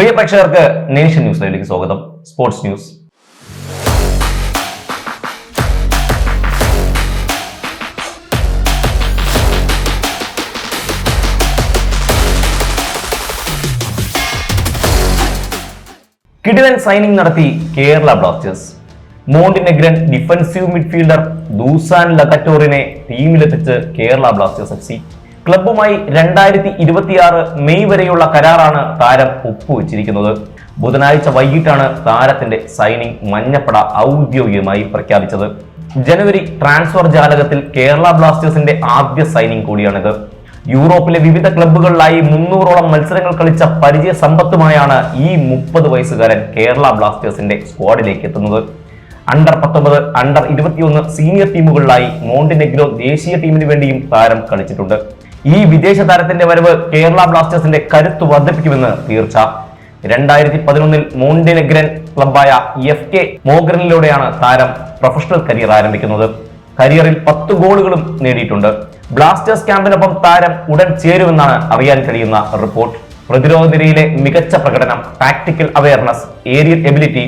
പ്രിയ പ്രേക്ഷകർക്ക് nation news ലൈവിലേക്ക് സ്വാഗതം. Sports news. കിടിലൻ സൈനിങ് നടത്തി Kerala Blasters. Montenegrin defensive midfielder Dusan ലഗറ്റോറിനെ ടീമിലെത്തിച്ച് കേരള ബ്ലാസ്റ്റേഴ്സ് എഫ് സി. ക്ലബുമായി രണ്ടായിരത്തി ഇരുപത്തിയാറ് മെയ് വരെയുള്ള കരാറാണ് താരം ഒപ്പുവെച്ചിരിക്കുന്നത്. ബുധനാഴ്ച വൈകിട്ടാണ് താരത്തിന്റെ സൈനിങ് മഞ്ഞപ്പട ഔദ്യോഗികമായി പ്രഖ്യാപിച്ചത്. ജനുവരി ട്രാൻസ്ഫർ ജാലകത്തിൽ കേരള ബ്ലാസ്റ്റേഴ്സിന്റെ ആദ്യ സൈനിങ് കൂടിയാണിത്. യൂറോപ്പിലെ വിവിധ ക്ലബ്ബുകളിലായി മുന്നൂറോളം മത്സരങ്ങൾ കളിച്ച പരിചയ സമ്പത്തുമായാണ് ഈ മുപ്പത് വയസ്സുകാരൻ കേരള ബ്ലാസ്റ്റേഴ്സിന്റെ സ്ക്വാഡിലേക്ക് എത്തുന്നത്. അണ്ടർ പത്തൊമ്പത് അണ്ടർ ഇരുപത്തിയൊന്ന് സീനിയർ ടീമുകളിലായി മോണ്ടിനെഗ്രോ ദേശീയ ടീമിന് വേണ്ടിയും താരം കളിച്ചിട്ടുണ്ട്. ഈ വിദേശ താരത്തിന്റെ വരവ് കേരള ബ്ലാസ്റ്റേഴ്സിന്റെ കരുത്ത് വർദ്ധിപ്പിക്കുമെന്ന് തീർച്ച. രണ്ടായിരത്തി പതിനൊന്നിൽ മോണ്ടിനെഗ്രൻ ക്ലബായ എഫ് കെ മോഗ്രനിലൂടെയാണ് താരം പ്രൊഫഷണൽ കരിയർ ആരംഭിക്കുന്നത്. കരിയറിൽ പത്ത് ഗോളുകളും നേടിയിട്ടുണ്ട്. ബ്ലാസ്റ്റേഴ്സ് ക്യാമ്പിനൊപ്പം താരം ഉടൻ ചേരുമെന്നാണ് അറിയാൻ കഴിയുന്ന റിപ്പോർട്ട്. പ്രതിരോധ നിരയിലെ മികച്ച പ്രകടനം ടാക്ടിക്കൽ അവയർനെസ് ഏരിയൽ എബിലിറ്റി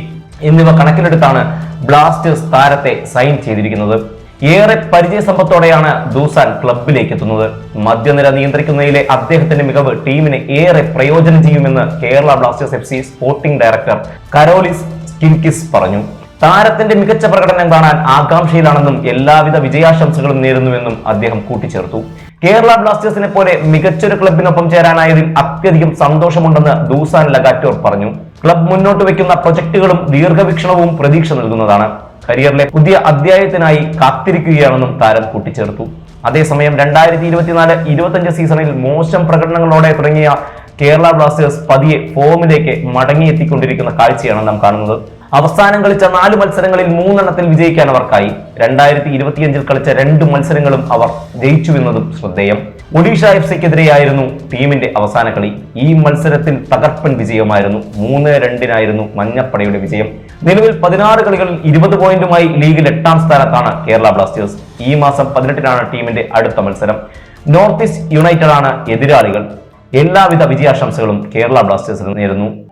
എന്നിവ കണക്കിലെടുത്താണ് ബ്ലാസ്റ്റേഴ്സ് താരത്തെ സൈൻ ചെയ്തിരിക്കുന്നത്. ഏറെ പരിചയസമ്പത്തോടെയാണ് ദൂസാൻ ക്ലബിലേക്ക് എത്തുന്നത്. മധ്യനിര നിയന്ത്രിക്കുന്നതിലെ അദ്ദേഹത്തിന്റെ മികവ് ടീമിന് ഏറെ പ്രയോജനം ചെയ്യുമെന്ന് Kerala Blasters F C sporting director Karolis Skinkys പറഞ്ഞു. താരത്തിന്റെ മികച്ച പ്രകടനം കാണാൻ ആകാംക്ഷയിലാണെന്നും എല്ലാവിധ വിജയാശംസകളും നേരുന്നുവെന്നും അദ്ദേഹം കൂട്ടിച്ചേർത്തു. കേരള ബ്ലാസ്റ്റേഴ്സിനെ പോലെ മികച്ചൊരു ക്ലബിനൊപ്പം ചേരാനായതിൽ അത്യധികം സന്തോഷമുണ്ടെന്ന് ദൂസാൻ ലഗാറ്റോർ പറഞ്ഞു. ക്ലബ് മുന്നോട്ട് വയ്ക്കുന്ന പ്രൊജക്ടുകളും ദീർഘവീക്ഷണവും പ്രതീക്ഷ നൽകുന്നതാണ്. കരിയറിലെ പുതിയ അധ്യായത്തിനായി കാത്തിരിക്കുകയാണെന്നും താരം കൂട്ടിച്ചേർത്തു. അതേസമയം രണ്ടായിരത്തി ഇരുപത്തിനാല് ഇരുപത്തഞ്ച് സീസണിൽ മോശം പ്രകടനങ്ങളോടെ തുടങ്ങിയ കേരള ബ്ലാസ്റ്റേഴ്സ് പതിയെ ഫോമിലേക്ക് മടങ്ങിയെത്തിക്കൊണ്ടിരിക്കുന്ന കാഴ്ചയാണ് നാം കാണുന്നത്. അവസാനം കളിച്ച നാല് മത്സരങ്ങളിൽ മൂന്നെണ്ണത്തിൽ വിജയിക്കാൻ അവർക്കായി. രണ്ടായിരത്തി ഇരുപത്തിയഞ്ചിൽ കളിച്ച രണ്ട് മത്സരങ്ങളും അവർ ജയിച്ചു എന്നതും ശ്രദ്ധേയം. ഒഡീഷ എഫ് സിക്കെതിരെയായിരുന്നു ടീമിന്റെ അവസാന കളി. ഈ മത്സരത്തിൽ തകർപ്പൻ വിജയമായിരുന്നു. മൂന്ന് രണ്ടിനായിരുന്നു മഞ്ഞപ്പടയുടെ വിജയം. നിലവിൽ പതിനാറ് കളികളിൽ ഇരുപത് പോയിന്റുമായി ലീഗിൽ എട്ടാം സ്ഥാനത്താണ് കേരള ബ്ലാസ്റ്റേഴ്സ്. ഈ മാസം പതിനെട്ടിനാണ് ടീമിന്റെ അടുത്ത മത്സരം. നോർത്ത് ഈസ്റ്റ് യുണൈറ്റഡ് ആണ് എതിരാളികൾ. എല്ലാവിധ വിജയാശംസകളും കേരള ബ്ലാസ്റ്റേഴ്സിന് നേരുന്നു.